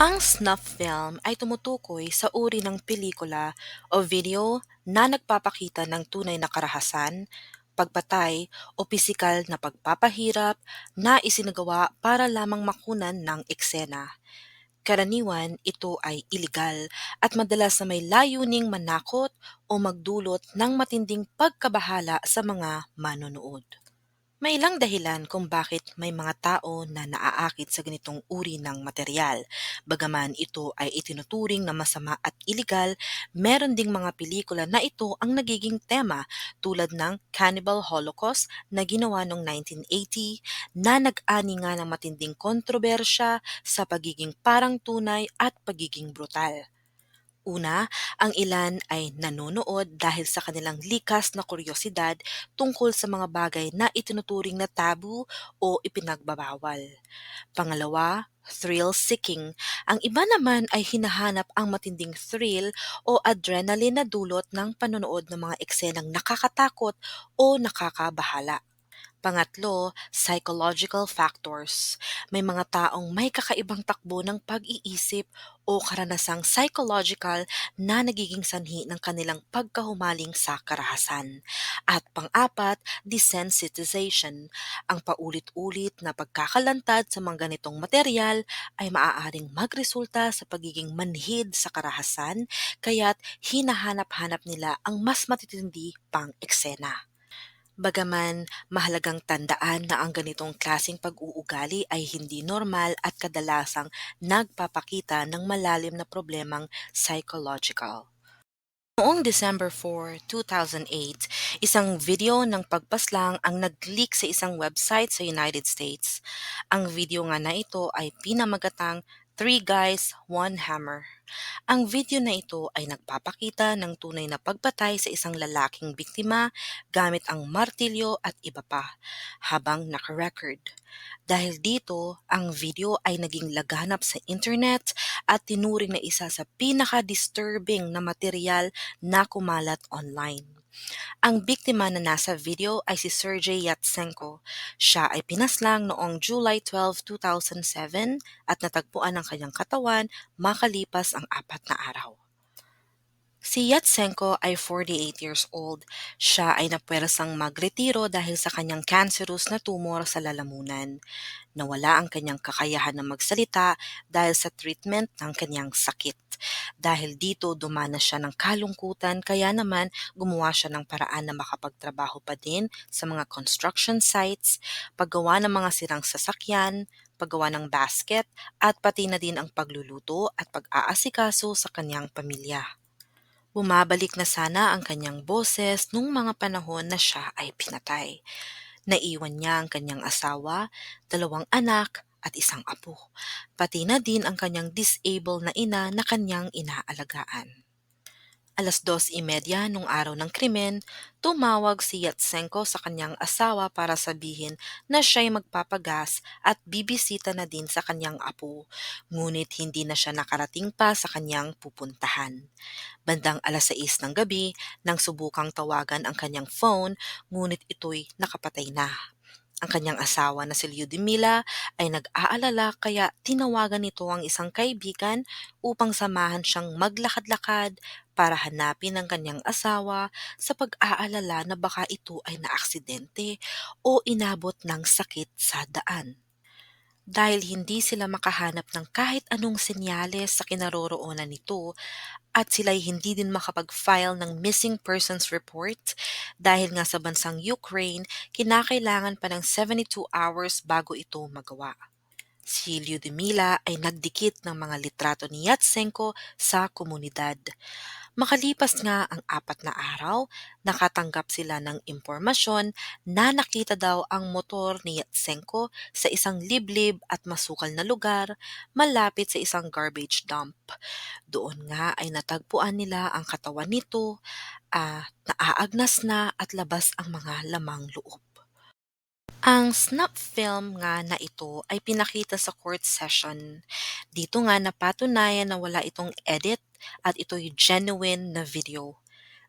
Ang snuff film ay tumutukoy sa uri ng pelikula o video na nagpapakita ng tunay na karahasan, pagpatay o pisikal na pagpapahirap na isinagawa para lamang makunan ng eksena. Karaniwan, ito ay iligal at madalas na may layuning manakot o magdulot ng matinding pagkabahala sa mga manonood. May ilang dahilan kung bakit may mga tao na naaakit sa ganitong uri ng material. Bagaman ito ay itinuturing na masama at iligal, meron ding mga pelikula na ito ang nagiging tema tulad ng Cannibal Holocaust na ginawa noong 1980 na nag-ani nga ng matinding kontrobersya sa pagiging parang tunay at pagiging brutal. Una, ang ilan ay nanonood dahil sa kanilang likas na kuryosidad tungkol sa mga bagay na itinuturing na tabu o ipinagbabawal. Pangalawa, thrill-seeking. Ang iba naman ay hinahanap ang matinding thrill o adrenaline na dulot ng panonood ng mga eksenang nakakatakot o nakakabahala. Pangatlo, psychological factors. May mga taong may kakaibang takbo ng pag-iisip o karanasang psychological na nagiging sanhi ng kanilang pagkahumaling sa karahasan. At pang-apat, desensitization. Ang paulit-ulit na pagkakalantad sa mga ganitong material ay maaaring magresulta sa pagiging manhid sa karahasan kaya't hinahanap-hanap nila ang mas matitindi pang eksena. Bagaman mahalagang tandaan na ang ganitong klasing pag-uugali ay hindi normal at kadalasang nagpapakita ng malalim na problemang psychological. Noong December 4, 2008, isang video ng pagpaslang ang nag-leak sa isang website sa United States. Ang video nga na ito ay pinamagatang Three Guys, One Hammer. Ang video na ito ay nagpapakita ng tunay na pagpatay sa isang lalaking biktima gamit ang martilyo at iba pa, habang naka-record. Dahil dito, ang video ay naging laganap sa internet at tinuring na isa sa pinaka-disturbing na material na kumalat online. Ang biktima na nasa video ay si Sergey Yatsenko. Siya ay pinaslang noong July 12, 2007 at natagpuan ang kanyang katawan makalipas ang apat na araw. Si Yatsenko ay 48 years old. Siya ay napwersang magretiro dahil sa kanyang cancerous na tumor sa lalamunan. Nawala ang kanyang kakayahan na magsalita dahil sa treatment ng kanyang sakit. Dahil dito dumanas siya ng kalungkutan kaya naman gumawa siya ng paraan na makapagtrabaho pa din sa mga construction sites, paggawa ng mga sirang sasakyan, paggawa ng basket, at pati na din ang pagluluto at pag-aasikaso sa kanyang pamilya. Bumabalik na sana ang kanyang boses nung mga panahon na siya ay pinatay. Naiwan niya ang kanyang asawa, dalawang anak at isang apo, pati na din ang kanyang disabled na ina na kanyang inaalagaan. Alas 2.30 nung araw ng krimen, tumawag si Yatsenko sa kanyang asawa para sabihin na siya'y magpapagas at bibisita na din sa kanyang apo, ngunit hindi na siya nakarating pa sa kanyang pupuntahan. Bandang alas 6 ng gabi, nang subukang tawagan ang kanyang phone, ngunit ito'y nakapatay na. Ang kanyang asawa na si Lyudmila ay nag-aalala kaya tinawagan nito ang isang kaibigan upang samahan siyang maglakad-lakad para hanapin ang kanyang asawa sa pag-aalala na baka ito ay naaksidente o inabot ng sakit sa daan. Dahil hindi sila makahanap ng kahit anong senyales sa kinaroroonan nito at sila'y hindi din makapag-file ng missing persons report dahil nga sa bansang Ukraine, kinakailangan pa ng 72 hours bago ito magawa. Si Lyudmila ay nagdikit ng mga litrato ni Yatsenko sa komunidad. Makalipas nga ang apat na araw, nakatanggap sila ng impormasyon na nakita daw ang motor ni Yatsenko sa isang liblib at masukal na lugar malapit sa isang garbage dump. Doon nga ay natagpuan nila ang katawan nito, ah, naaagnas na at labas ang mga lamang loob. Ang snap film nga na ito ay pinakita sa court session. Dito nga napatunayan na wala itong edit at ito'y genuine na video.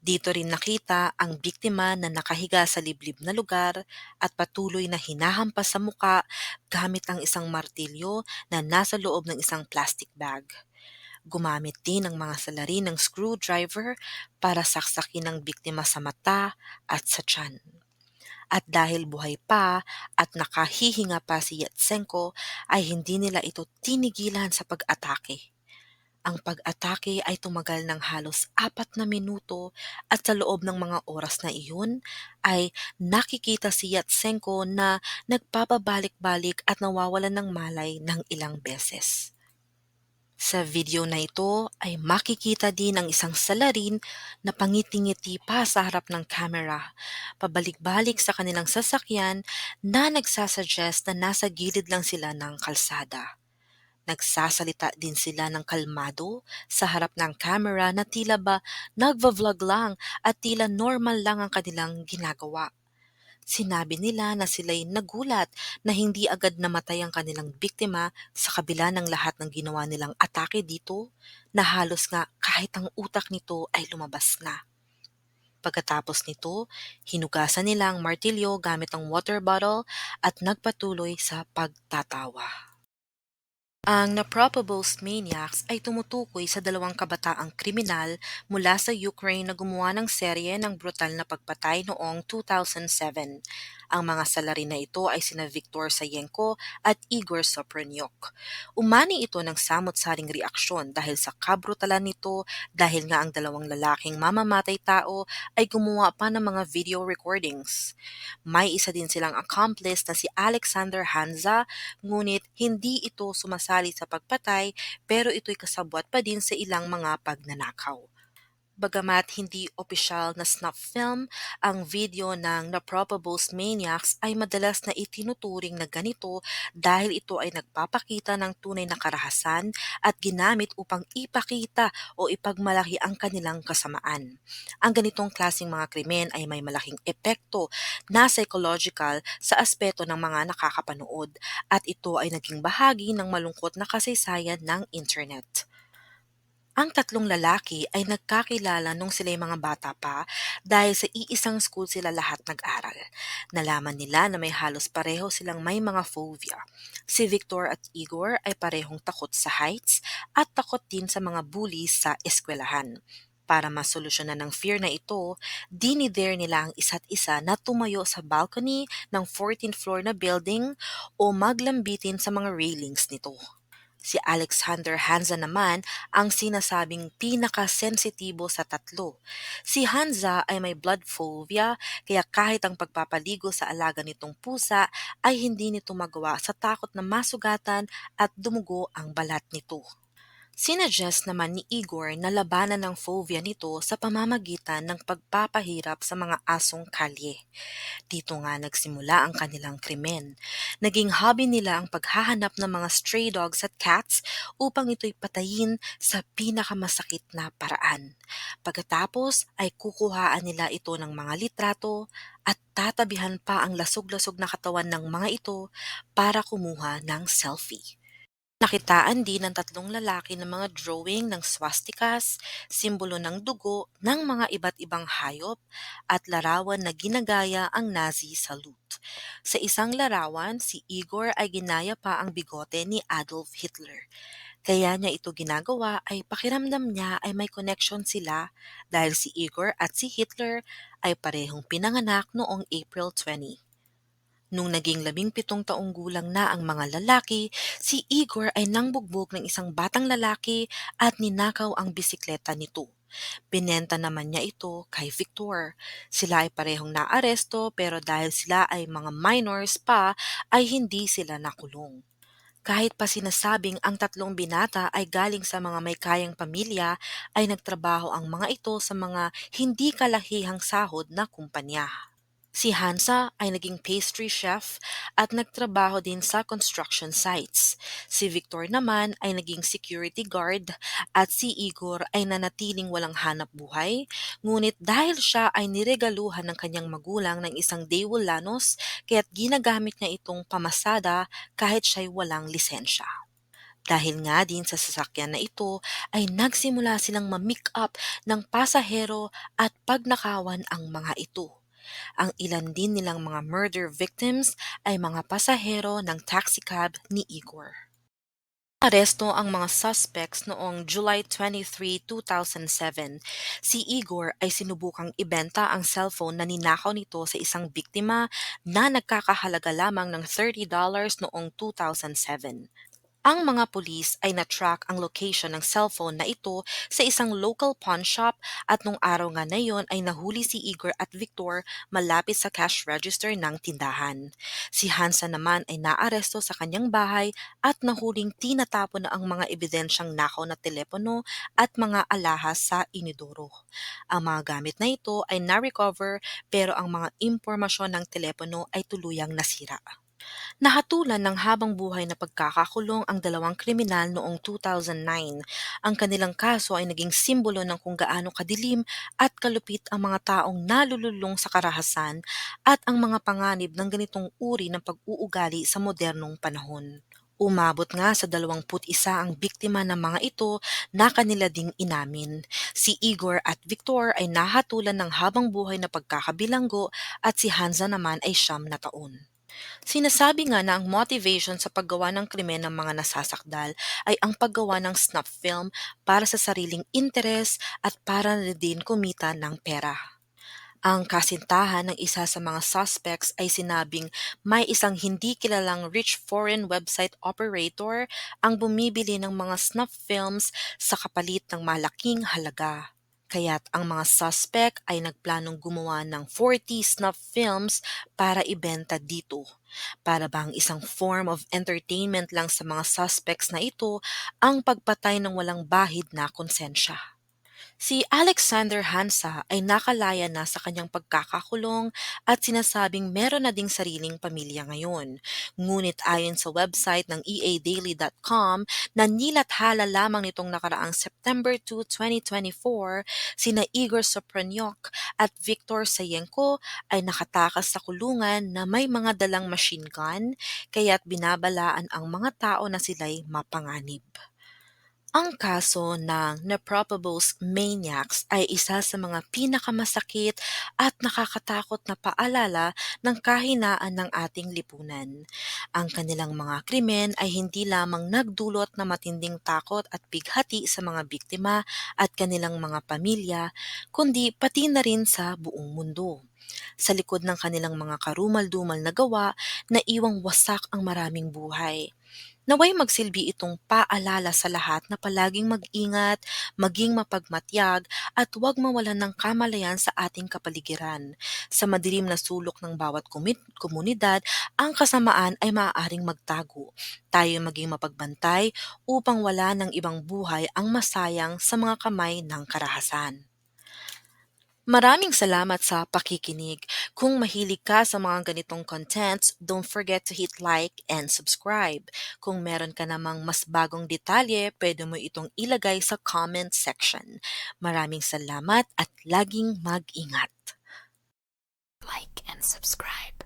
Dito rin nakita ang biktima na nakahiga sa liblib na lugar at patuloy na hinahampas sa muka gamit ang isang martilyo na nasa loob ng isang plastic bag. Gumamit din ng mga salarin ng screwdriver para saksakin ang biktima sa mata at sa tiyan. At dahil buhay pa at nakahihinga pa si Yatsenko ay hindi nila ito tinigilan sa pag-atake. Ang pag-atake ay tumagal ng halos apat na minuto at sa loob ng mga oras na iyon ay nakikita si Yatsenko na nagpapabalik-balik at nawawalan ng malay ng ilang beses. Sa video na ito ay makikita din ang isang salarin na pangiting-ngiti pa sa harap ng camera, pabalik-balik sa kanilang sasakyan na nagsasuggest na nasa gilid lang sila ng kalsada. Nagsasalita din sila ng kalmado sa harap ng camera na tila ba nagva-vlog lang at tila normal lang ang kanilang ginagawa. Sinabi nila na sila'y nagulat na hindi agad namatay ang kanilang biktima sa kabila ng lahat ng ginawa nilang atake dito na halos nga kahit ang utak nito ay lumabas na. Pagkatapos nito, hinugasan nila ang martilyo gamit ang water bottle at nagpatuloy sa pagtatawa. Ang Napropables Maniacs ay tumutukoy sa dalawang kabataang kriminal mula sa Ukraine na gumawa ng serye ng brutal na pagpatay noong 2007. Ang mga salarin na ito ay sina Viktor Sayenko at Igor Sopranyuk. Umani ito ng samot-saring reaksyon dahil sa kabrutalan nito dahil nga ang dalawang lalaking mamamatay tao ay gumawa pa ng mga video recordings. May isa din silang accomplice na si Alexander Hanza ngunit hindi ito sumasali sa pagpatay pero ito'y kasabwat pa din sa ilang mga pagnanakaw. Bagamat hindi opisyal na snuff film, ang video ng Napropables Maniacs ay madalas na itinuturing na ganito dahil ito ay nagpapakita ng tunay na karahasan at ginamit upang ipakita o ipagmalaki ang kanilang kasamaan. Ang ganitong klasing mga krimen ay may malaking epekto na psychological sa aspeto ng mga nakakapanood at ito ay naging bahagi ng malungkot na kasaysayan ng internet. Ang tatlong lalaki ay nagkakilala nung sila'y mga bata pa dahil sa iisang school sila lahat nag-aral. Nalaman nila na may halos pareho silang may mga phobia. Si Victor at Igor ay parehong takot sa heights at takot din sa mga bullies sa eskwelahan. Para masolusyonan ng fear na ito, dinidare nila ang isa't isa na tumayo sa balcony ng 14th floor na building o maglambitin sa mga railings nito. Si Alexander Hanza naman ang sinasabing pinakasensitibo sa tatlo. Si Hanza ay may blood phobia kaya kahit ang pagpapaligo sa alaga nitong pusa ay hindi nito magawa sa takot na masugatan at dumugo ang balat nito. Sinuggest naman ni Igor na labanan ng phobia nito sa pamamagitan ng pagpapahirap sa mga asong kalye. Dito nga nagsimula ang kanilang krimen. Naging hobby nila ang paghahanap ng mga stray dogs at cats upang ito'y patayin sa pinakamasakit na paraan. Pagkatapos ay kukuhaan nila ito ng mga litrato at tatabihan pa ang lasog-lasog na katawan ng mga ito para kumuha ng selfie. Nakitaan din ng tatlong lalaki ng mga drawing ng swastikas, simbolo ng dugo ng mga iba't ibang hayop at larawan na ginagaya ang Nazi salute. Sa isang larawan, si Igor ay ginaya pa ang bigote ni Adolf Hitler. Kaya niya ito ginagawa ay pakiramdam niya ay may connection sila dahil si Igor at si Hitler ay parehong pinanganak noong April 20. Nung naging labing pitong taong gulang na ang mga lalaki, si Igor ay nangbugbog ng isang batang lalaki at ninakaw ang bisikleta nito. Binenta naman niya ito kay Victor. Sila ay parehong naaresto pero dahil sila ay mga minors pa ay hindi sila nakulong. Kahit pa sinasabing ang tatlong binata ay galing sa mga may kayang pamilya, ay nagtrabaho ang mga ito sa mga hindi kalahihang sahod na kumpanya. Si Hansa ay naging pastry chef at nagtrabaho din sa construction sites. Si Victor naman ay naging security guard at si Igor ay nanatiling walang hanap buhay. Ngunit dahil siya ay niregaluhan ng kanyang magulang ng isang Daewoo Lanos, kaya't ginagamit niya itong pamasada kahit siya'y walang lisensya. Dahil nga din sa sasakyan na ito ay nagsimula silang ma-make up ng pasahero at pagnakawan ang mga ito. Ang ilan din nilang mga murder victims ay mga pasahero ng taxicab ni Igor. Aresto ang mga suspects noong July 23, 2007. Si Igor ay sinubukang ibenta ang cellphone na ninakaw nito sa isang biktima na nagkakahalaga lamang ng $30 noong 2007. Ang mga pulis ay na-track ang location ng cellphone na ito sa isang local pawn shop at nung araw nga na yon ay nahuli si Igor at Victor malapit sa cash register ng tindahan. Si Hansa naman ay naaresto sa kanyang bahay at nahuling tinatapon na ang mga ebidensyang nakaw na telepono at mga alahas sa inidoro. Ang mga gamit na ito ay na-recover pero ang mga impormasyon ng telepono ay tuluyang nasira. Nahatulan ng habang buhay na pagkakakulong ang dalawang kriminal noong 2009. Ang kanilang kaso ay naging simbolo ng kung gaano kadilim at kalupit ang mga taong nalululong sa karahasan at ang mga panganib ng ganitong uri ng pag-uugali sa modernong panahon. Umabot nga sa 21 ang biktima ng mga ito na kanila ding inamin. Si Igor at Victor ay nahatulan ng habang buhay na pagkakabilanggo at si Hansa naman ay siyam na taon. Sinasabi nga na ang motivation sa paggawa ng krimen ng mga nasasakdal ay ang paggawa ng snuff film para sa sariling interes at para na din kumita ng pera. Ang kasintahan ng isa sa mga suspects ay sinabing may isang hindi kilalang rich foreign website operator ang bumibili ng mga snuff films sa kapalit ng malaking halaga. Kaya't ang mga suspect ay nagplanong gumawa ng 40 snuff films para ibenta dito. Para bang isang form of entertainment lang sa mga suspects na ito ang pagpatay ng walang bahid na konsensya. Si Alexander Hansa ay nakalaya na sa kanyang pagkakakulong at sinasabing meron na ding sariling pamilya ngayon. Ngunit ayon sa website ng eadaily.com na nilathala lamang nitong nakaraang September 2, 2024, sina Igor Sopranyok at Victor Sayenko ay nakatakas sa kulungan na may mga dalang machine gun kaya't binabalaan ang mga tao na sila'y mapanganib. Ang kaso ng Nepropables Maniacs ay isa sa mga pinakamasakit at nakakatakot na paalala ng kahinaan ng ating lipunan. Ang kanilang mga krimen ay hindi lamang nagdulot ng matinding takot at bighati sa mga biktima at kanilang mga pamilya, kundi pati na rin sa buong mundo. Sa likod ng kanilang mga karumal-dumal na gawa, naiwang wasak ang maraming buhay. Naway magsilbi itong paalala sa lahat na palaging mag-ingat, maging mapagmatyag at huwag mawalan ng kamalayan sa ating kapaligiran. Sa madilim na sulok ng bawat kumit- komunidad, ang kasamaan ay maaaring magtago. Tayo maging mapagbantay upang wala ng ibang buhay ang masayang sa mga kamay ng karahasan. Maraming salamat sa pakikinig. Kung mahilig ka sa mga ganitong contents, don't forget to hit like and subscribe. Kung meron ka namang mas bagong detalye, pwede mo itong ilagay sa comment section. Maraming salamat at laging mag-ingat. like and subscribe.